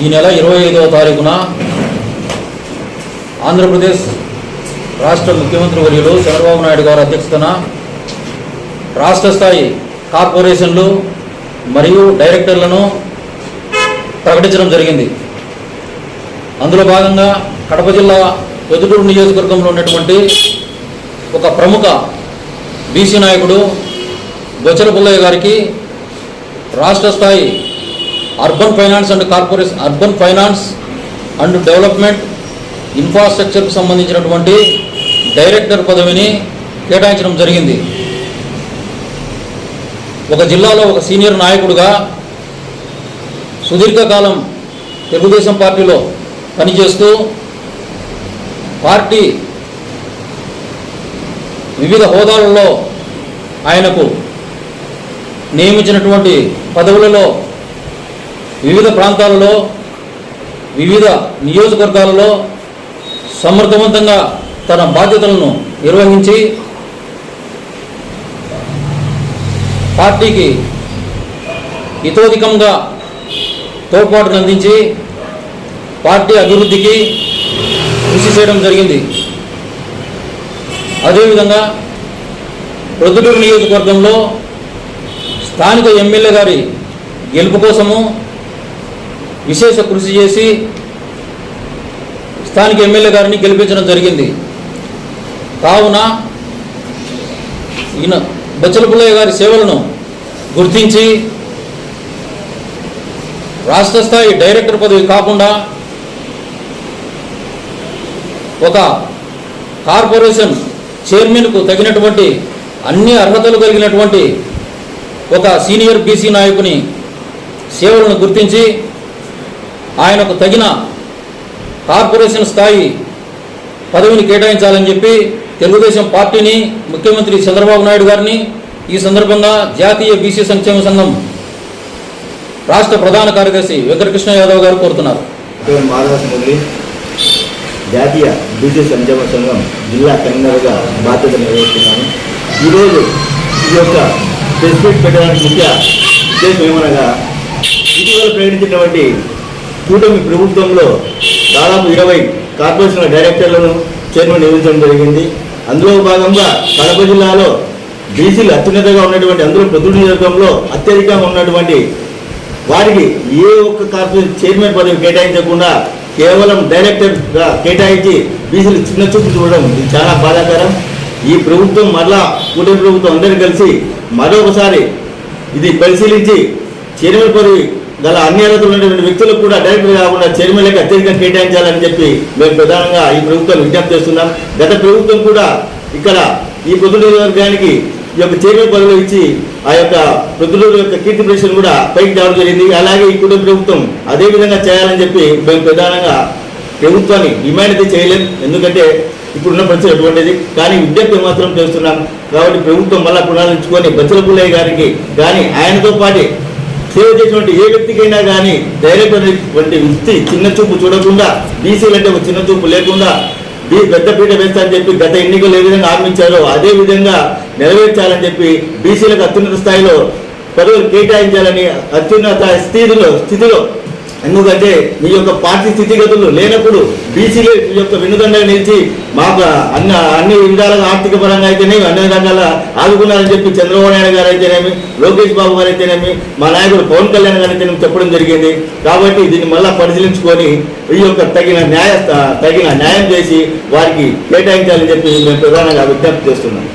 ఈ నెల ఇరవై ఐదవ తారీఖున ఆంధ్రప్రదేశ్ రాష్ట్ర ముఖ్యమంత్రి వర్యులు చంద్రబాబు నాయుడు గారి అధ్యక్షతన రాష్ట్ర స్థాయి కార్పొరేషన్లు మరియు డైరెక్టర్లను ప్రకటించడం జరిగింది. అందులో భాగంగా కడప జిల్లా పొద్దుటూరు నియోజకవర్గంలో ఉన్నటువంటి ఒక ప్రముఖ బీసీ నాయకుడు బొచ్చల పుల్లయ్య గారికి రాష్ట్ర స్థాయి urban finance and corporation urban finance and development ఇన్ఫ్రాస్ట్రక్చర్కు సంబంధించినటువంటి డైరెక్టర్ పదవిని కేటాయించడం జరిగింది. ఒక జిల్లాలో ఒక సీనియర్ నాయకుడుగా సుదీర్ఘకాలం తెలుగుదేశం పార్టీలో పనిచేస్తూ పార్టీ వివిధ హోదాలలో ఆయనకు నియమించినటువంటి పదవులలో వివిధ ప్రాంతాలలో వివిధ నియోజకవర్గాలలో సమర్థవంతంగా తన బాధ్యతలను నిర్వహించి పార్టీకి ఇతోధికంగా తోడ్పాటును అందించి పార్టీ అభివృద్ధికి కృషి చేయడం జరిగింది. అదేవిధంగా ప్రొద్దుటూరు నియోజకవర్గంలో స్థానిక ఎమ్మెల్యే గారి గెలుపు కోసము విశేష కృషి చేసి స్థానిక ఎమ్మెల్యే గారిని గెలిపించడం జరిగింది. కావున ఈయన బచ్చల పుల్లయ్య గారి సేవలను గుర్తించి రాష్ట్ర స్థాయి డైరెక్టర్ పదవి కాకుండా ఒక కార్పొరేషన్ చైర్మన్కు తగినటువంటి అన్ని అర్హతలు కలిగినటువంటి ఒక సీనియర్ బీసీ నాయకుని సేవలను గుర్తించి ఆయనకు తగిన కార్పొరేషన్ స్థాయి పదవిని కేటాయించాలని చెప్పి తెలుగుదేశం పార్టీని ముఖ్యమంత్రి చంద్రబాబు నాయుడు గారిని ఈ సందర్భంగా జాతీయ బీసీ సంక్షేమ సంఘం రాష్ట్ర ప్రధాన కార్యదర్శి వెంకటకృష్ణ యాదవ్ గారు కోరుతున్నారు. జాతీయ బీసీ సంక్షేమ సంఘం జిల్లా కన్వీనర్గా బాధ్యత నిర్వహిస్తున్నాను. ఈరోజు ఈ యొక్క ప్రెస్ మీట్ పెట్టడానికి ముఖ్య ఉద్దేశం ఏమనగా ఇటీవల ప్రకటించినటువంటి కూటమి ప్రభుత్వంలో దాదాపు ఇరవై కార్పొరేషన్ల డైరెక్టర్లను చైర్మన్ నియమించడం జరిగింది. అందులో భాగంగా కడప జిల్లాలో బీసీలు అత్యున్నతగా ఉన్నటువంటి అందులో ప్రతి నియోజకవర్గంలో అత్యధికంగా ఉన్నటువంటి వారికి ఏ ఒక్క కార్పొరేషన్ చైర్మన్ పదవి కేటాయించకుండా కేవలం డైరెక్టర్గా కేటాయించి బీసీలు చిన్న చూపు చూడడం ఇది చాలా బాధాకరం. ఈ ప్రభుత్వం మరలా కూటమి ప్రభుత్వం అందరూ కలిసి మరొకసారి ఇది పరిశీలించి చైర్మన్ పదవి గల అన్ని ఉన్నటువంటి వ్యక్తులకు కూడా డైరెక్టర్ కాకుండా చైర్మన్లకు అత్యధికంగా కేటాయించాలని చెప్పి మేము ప్రధానంగా ఈ ప్రభుత్వం విజ్ఞప్తి చేస్తున్నాం. గత ప్రభుత్వం కూడా ఇక్కడ ఈ పొద్దు వర్గానికి ఈ యొక్క చైర్మన్ పదవులు ఇచ్చి ఆ యొక్క ప్రతిరోజు యొక్క కీర్తి ప్రశ్న కూడా పైకి తేవడం జరిగింది. అలాగే ఈ కుటుంబ ప్రభుత్వం అదే విధంగా చేయాలని చెప్పి మేము ప్రధానంగా ప్రభుత్వాన్ని డిమాండ్ అయితే చేయలేం. ఎందుకంటే ఇప్పుడున్న పరిస్థితి ఎటువంటిది కానీ విజ్ఞప్తి మాత్రం చేస్తున్నాం. కాబట్టి ప్రభుత్వం మళ్ళా పునరుద్ధరించుకొని బచ్చల పుల్లయ్య గారికి కానీ ఆయనతో పాటు సేవ చేసినటువంటి ఏ వ్యక్తికైనా కానీ డైరెక్ట్ అనేటువంటి వృత్తి చిన్న చూపు చూడకుండా బీసీలు అంటే ఒక చిన్న చూపు లేకుండా బీ పెద్దపీట పీట అని చెప్పి గత ఎన్నికలు ఏ విధంగా ఆరంభించారో అదే విధంగా నెరవేర్చాలని చెప్పి బీసీలకు అత్యున్నత స్థాయిలో పదవులు కేటాయించాలని అత్యున్నత స్థితిలో స్థితిలో ఎందుకంటే మీ యొక్క పార్టీ స్థితిగతులు లేనప్పుడు బీసీలు మీ యొక్క వెన్నుదండగా నిలిచి మాకు అన్ని అన్ని విధాలుగా ఆర్థిక పరంగా అయితేనేమి అన్ని రకాల ఆదుకున్నారని చెప్పి చంద్రబాబు నాయుడు గారు అయితేనేమి లోకేష్ బాబు గారు అయితేనేమి మా నాయకుడు పవన్ కళ్యాణ్ గారు అయితేనేమి చెప్పడం జరిగింది. కాబట్టి దీన్ని మళ్ళా పరిశీలించుకొని ఈ యొక్క తగిన న్యాయ తగిన న్యాయం చేసి వారికి కేటాయించాలని చెప్పి మేము ప్రధానంగా విజ్ఞప్తి చేస్తున్నాం.